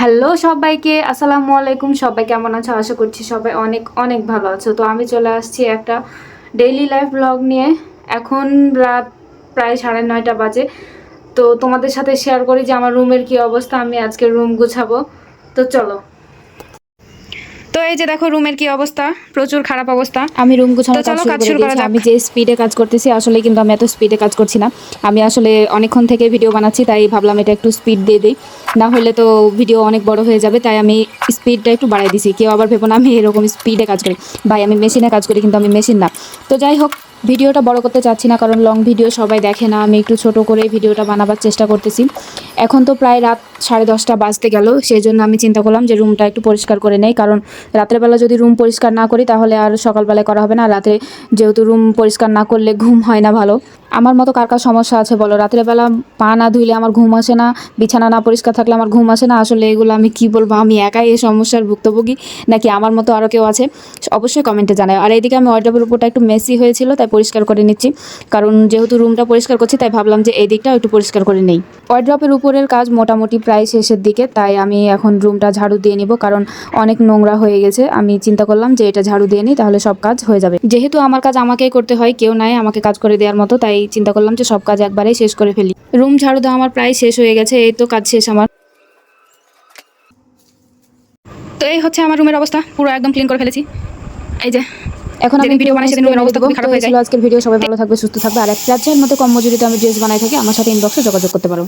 Hello সবাইকে, আসসালামু আলাইকুম। সবাই কেমন আছো? আশা করছি সবাই অনেক অনেক ভালো আছো। তো আমি চলে আসছি একটা ডেইলি লাইফ ব্লগ নিয়ে। এখন রাত প্রায় সাড়ে নয়টা বাজে। তো তোমাদের সাথে শেয়ার করি যে আমার রুমের কি অবস্থা। আমি আজকে রুম গুছাবো। তো চলো। তো এই যে দেখো রুমের কি অবস্থা? প্রচুর খারাপ অবস্থা। আমি রুম গোছানোর কাজ শুরু করে আমি যে স্পিডে কাজ করতেছি আসলে কিন্তু আমি এত স্পিডে কাজ করছি না। আমি আসলে অনেকক্ষণ থেকে ভিডিও বানাচ্ছি তাই ভাবলাম এটা একটু স্পিড দিয়ে দিই। না হলে তো ভিডিও অনেক বড় হয়ে যাবে তাই আমি স্পিডটা একটু বাড়াই দিছি। কেউ আবার ভেবো না আমি এরকম স্পিডে কাজ করি। ভাই আমি মেশিনে কাজ করি কিন্তু আমি মেশিন না। তো যাই হোক ভিডিওটা বড় করতে চাচ্ছি না, কারণ লং ভিডিও সবাই দেখে না। আমি একটু ছোট করে ভিডিওটা বানাবার চেষ্টা করতেছি। এখন তো প্রায় রাত সাড়ে দশটা বাজতে গেল সেই জন্য আমি চিন্তা করলাম যে রুমটা একটু পরিষ্কার করে নেই, কারণ রাতের বেলা যদি রুম পরিষ্কার না করি, তাহলে আর সকালবেলায় করা হবে না। রাতে যেহেতু রুম পরিষ্কার না করলে ঘুম হয় না ভালো। আমার মতো কার কার সমস্যা আছে বলো? রাতের বেলা পা না ধুইলে আমার ঘুম আসে না, বিছানা না পরিষ্কার থাকলে আমার ঘুম আসে না। আসলে এগুলো আমি কি বলব? আমি একাই এই সমস্যার ভুক্তভোগী। নাকি আমার মতো আরও কেউ আছে? অবশ্যই কমেন্টে জানায়। আর এইদিকে আমি ওয়ার্ড্রপের উপরটা একটু মেসি হয়েছিল, তাই পরিষ্কার করে নিচ্ছি। কারণ যেহেতু রুমটা পরিষ্কার করছি, তাই ভাবলাম যে এই দিকটাও একটু পরিষ্কার করে নেই। ওয়ার্ড্রপের উপরের কাজ মোটামুটি প্রায় শেষের দিকে, তাই আমি এখন রুমটা ঝাড়ু দিয়ে নিব। কারণ অনেক নোংরা হয়ে গেছে। আমি চিন্তা করলাম যে এটা ঝাড়ু দিয়ে নিই, তাহলে সব কাজ হয়ে যাবে। যেহেতু আমার কাজ আমাকেই করতে হয়, কেউ নাই আমাকে কাজ করে দেওয়ার মতো, তাই চিন্তা করলাম যে সব কাজ একবারেই শেষ করে ফেলি। রুম ঝাড়ু দেওয়া আমার প্রায় শেষ হয়ে গেছে এই তো কাজ শেষ আমার। তো এই হচ্ছে আমার রুমের অবস্থা পুরো একদম ক্লিন করে ফেলেছি। এই যে এখন আমি ভিডিও বানাই সেদিন রুমের অবস্থা খুবই খারাপ হয়ে যায় আজকের ভিডিও সবাই ভালো থাকবে সুস্থ থাকবে আর এক রাজ্যের মতো কম মজুরিতে আমি ড্রেস বানাই থাকি আমার সাথে ইনবক্সে যোগাযোগ করতে পারো।